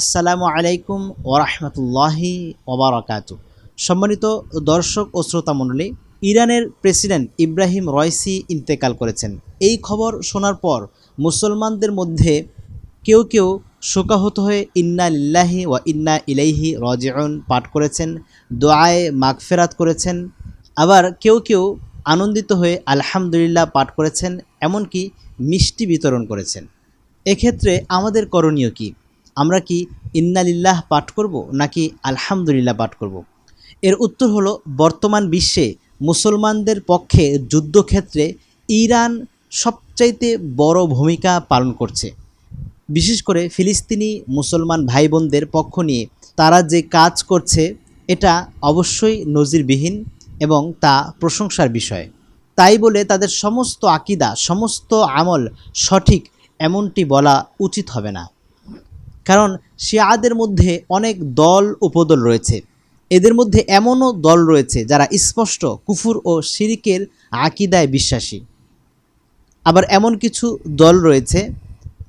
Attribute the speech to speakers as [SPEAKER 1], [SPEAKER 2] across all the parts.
[SPEAKER 1] আসসালামু আলাইকুম ওরহমতুল্লাহি ওবরাকাত সম্মানিত দর্শক ও শ্রোতা মণ্ডলী, ইরানের প্রেসিডেন্ট ইব্রাহিম রয়সি ইন্তেকাল করেছেন। এই খবর শোনার পর মুসলমানদের মধ্যে কেউ কেউ শোকাহত হয়ে ইন্না লিল্লাহি ওয়া ইন্না ইলাইহি রজিউন পাঠ করেছেন, দোয়ায়ে মাগফেরাত করেছেন, আবার কেউ কেউ আনন্দিত হয়ে আলহামদুলিল্লাহ পাঠ করেছেন, এমনকি মিষ্টি বিতরণ করেছেন। এক্ষেত্রে আমাদের করণীয় কি? আমরা কি ইন্নালিল্লাহ পাঠ করব নাকি আলহামদুলিল্লাহ পাঠ করব? এর উত্তর হলো, বর্তমান বিশ্বে মুসলমানদের পক্ষে যুদ্ধক্ষেত্রে ইরান সবচাইতে বড় ভূমিকা পালন করছে। বিশেষ করে ফিলিস্তিনি মুসলমান ভাই বোনদের পক্ষ নিয়ে তারা যে কাজ করছে, এটা অবশ্যই নজিরবিহীন এবং তা প্রশংসার বিষয়। তাই বলে তাদের সমস্ত আকিদা, সমস্ত আমল সঠিক, এমনটি বলা উচিত হবে না। কারণ শিয়াদের মধ্যে অনেক দল উপদল রয়েছে। এদের মধ্যে এমনও দল রয়েছে যারা স্পষ্ট কুফুর ও শিরিকের আকিদায় বিশ্বাসী। আবার এমন কিছু দল রয়েছে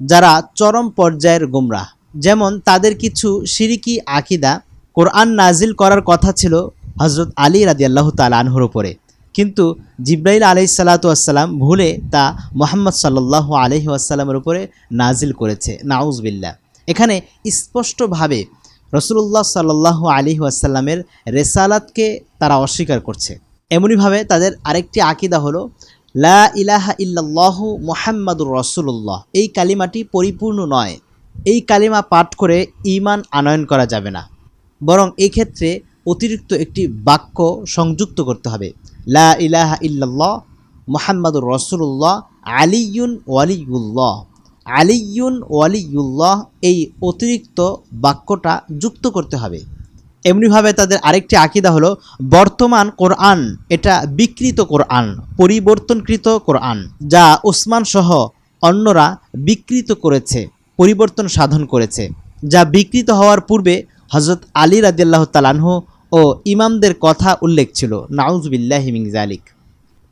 [SPEAKER 1] যারা চরম পর্যায়ের গোমরাহ। যেমন তাদের কিছু শিরিকি আকিদা কোরআন নাজিল করার কথা ছিল হজরত আলী রাজি আল্লাহ তালানহুর উপরে। কিন্তু জিব্রাইল আলাই সাল্লাতাম ভুলে তা মোহাম্মদ সাল্লাহ আলহি আসাল্লামের উপরে নাজিল করেছে। নাউজবিল্লা এখানে স্পষ্টভাবে রসুল্লাহ সাল্লাহ আলী আসাল্লামের রেসালাতকে তারা অস্বীকার করছে। এমনইভাবে তাদের আরেকটি আকিদা হলো, লা ইলাহা ইল্লাল্লাহ মোহাম্মদুর রসুল্লাহ এই কালিমাটি পরিপূর্ণ নয়। এই কালিমা পাঠ করে ইমান আনয়ন করা যাবে না। বরং এই ক্ষেত্রে অতিরিক্ত একটি বাক্য সংযুক্ত করতে হবে। লা ইলাহা ইল্লাল্লাহ মোহাম্মদুর রসুল্লাহ আলিউন ওয়ালিউল্লাহ আলিউন ওয়ালিউল্লাহ এই অতিরিক্ত বাক্যটা যুক্ত করতে হবে। এমনিভাবে তাদের আরেকটি আকিদা হলো, বর্তমান কোরআন এটা বিকৃত কোরআন, পরিবর্তনকৃত কোরআন, যা ওসমান সহ অন্যরা বিকৃত করেছে, পরিবর্তন সাধন করেছে। যা বিকৃত হওয়ার পূর্বে হজরত আলী রাদিল্লাহ তালানহ ও ইমামদের কথা উল্লেখ ছিল। নাউজবিল্লাহিমিং জালিক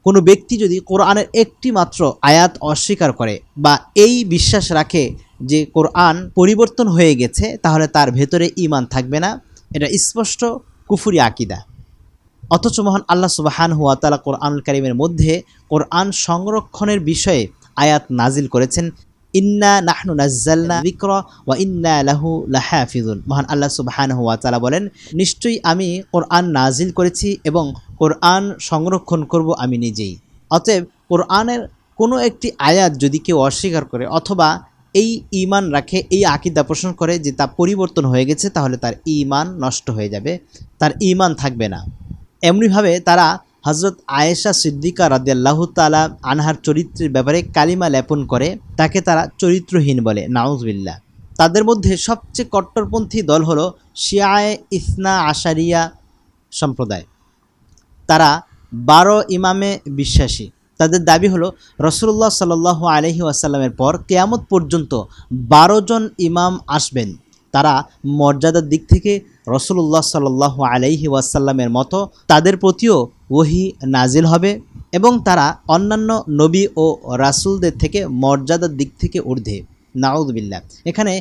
[SPEAKER 1] কোনো ব্যক্তি যদি কোরআনের একটি মাত্র আয়াত অস্বীকার করে বা এই বিশ্বাস রাখে যে কোরআন পরিবর্তন হয়ে গেছে, তাহলে তার ভেতরে ইমান থাকবে না। এটা স্পষ্ট কুফুরি আকিদা। অথচ মহান আল্লাহ সুবাহান হুয়া তালা কোরআন করিমের মধ্যে কোরআন সংরক্ষণের বিষয়ে আয়াত নাজিল করেছেন। ইন্না নাহনু নাজ্জালনা বিক্র ওয়া ইন্না লাহু লাহাফিজুন মহান আল্লাহ সুবহান হুয়া তালা বলেন, নিশ্চয়ই আমি কোরআন নাজিল করেছি এবং কোরআন সংরক্ষণ করব আমি নিজেই। অতএব কোরআনের কোনো একটি আয়াত যদি কেউ অস্বীকার করে অথবা এই ইমান রাখে, এই আকিদা পোষণ করে যে তা পরিবর্তন হয়ে গেছে, তাহলে তার ইমান নষ্ট হয়ে যাবে, তার ইমান থাকবে না। এমনিভাবে তারা হজরত আয়েশা সিদ্দিকা রাদিয়াল্লাহ তালা আনহার চরিত্রের ব্যাপারে কালিমা লেপন করে, তাকে তারা চরিত্রহীন বলে নাউজবিল্লা তাদের মধ্যে সবচেয়ে কট্টরপন্থী দল হলো শিয়ায় ইসনা আশারিয়া সম্প্রদায়। তারা বারো ইমামে বিশ্বাসী। তাদের দাবি হলো রসুল্লাহ সাল আলহি আসাল্লামের পর কেয়ামত পর্যন্ত বারো জন ইমাম আসবেন। তারা মর্যাদার দিক থেকে রসুল্লাহ সাল আলহি ওয়াসাল্লামের মতো, তাদের প্রতিও ওহি নাজিল হবে এবং তারা অন্যান্য নবী ও রাসুলদের থেকে মর্যাদার দিক থেকে ঊর্ধ্বে। নাউদবিল্লা এখানে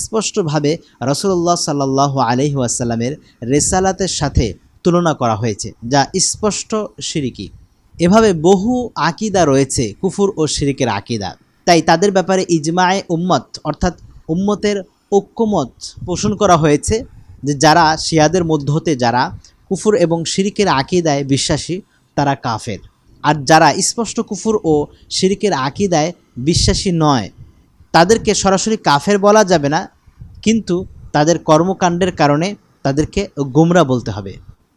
[SPEAKER 1] স্পষ্টভাবে রসুল্লাহ সাল্লাহ আলহি ওয়াসাল্লামের রেসালাতের সাথে তুলনা করা হয়েছে, যা স্পষ্ট সিরিকি। এভাবে বহু আকিদা রয়েছে, কুফুর ও শিরিকের আকিদা। তাই তাদের ব্যাপারে ইজমায়ে উম্মত, অর্থাৎ উম্মতের ঐক্যমত পোষণ করা হয়েছে যে যারা শিয়াদের মধ্য হতে যারা কুফুর এবং শিরিকের আকিদায় বিশ্বাসী তারা কাফের। আর যারা স্পষ্ট কুফুর ও শিরিকের আকিদায় বিশ্বাসী নয়, তাদেরকে সরাসরি কাফের বলা যাবে না, কিন্তু তাদের কর্মকাণ্ডের কারণে তাদেরকে গোমরা বলতে হবে।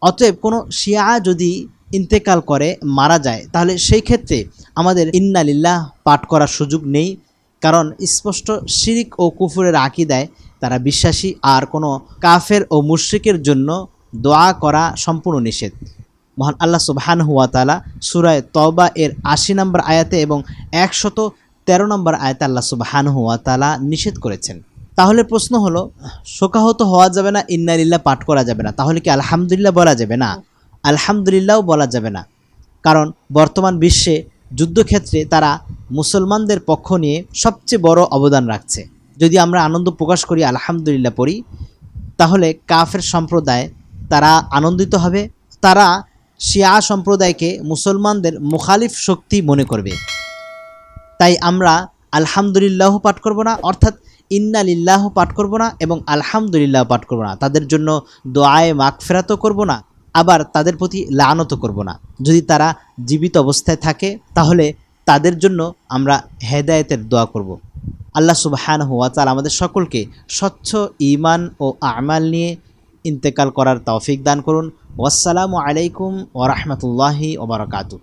[SPEAKER 1] অতএব কোনো শিয়া যদি ইন্তেকাল করে, মারা যায়, তাহলে সেই ক্ষেত্রে আমাদের ইন্নালিল্লাহ পাঠ করার সুযোগ নেই, কারণ স্পষ্ট শিরিক ও কুফুরের আকিদায় তারা বিশ্বাসী, আর কোনো কাফের ও মুশ্রিকের জন্য দোয়া করা সম্পূর্ণ নিষেধ। মহান আল্লাহ সুবহান হুয়া তালা সুরায় তবা এর আশি নম্বর আয়াতে এবং একশত তেরো নম্বর আয়াতে আল্লাহ সুবহান হুয়া তালা নিষেধ করেছেন। তাহলে প্রশ্ন হলো, শোকাহত হওয়া যাবে না ইন্নালিল্লা পাঠ করা যাবে না? তাহলে কি আলহামদুলিল্লাহ বলা যাবে না? আলহামদুলিল্লাহও বলা যাবে না। কারণ বর্তমান বিশ্বে যুদ্ধক্ষেত্রে তারা মুসলমানদের পক্ষ নিয়ে সবচেয়ে বড় অবদান রাখছে। যদি আমরা আনন্দ প্রকাশ করি, আলহামদুলিল্লাহ পড়ি, তাহলে কাফের সম্প্রদায় তারা আনন্দিত হবে। তারা শিয়া সম্প্রদায়কে মুসলমানদের মুখালিফ শক্তি মনে করবে। তাই আমরা আলহামদুলিল্লাহ পাঠ করব না, অর্থাৎ ইন্না লিল্লাহ পাঠ করব না এবং আলহামদুলিল্লাহ পাঠ করব না। তাদের জন্য দোয়ায়ে মাগফেরাতও করব না, আবার তাদের প্রতি লানতও করব না। যদি তারা জীবিত অবস্থায় থাকে, তাহলে তাদের জন্য আমরা হেদায়েতের দোয়া করব। আল্লাহ সুবাহান হুয়া তাল আমাদের সকলকে স্বচ্ছ ইমান ও আমাল নিয়ে ইন্তেকাল করার তৌফিক দান করুন। ওয়াসসালামু আলাইকুম ওরহমতুল্লাহি ওবরাকাতু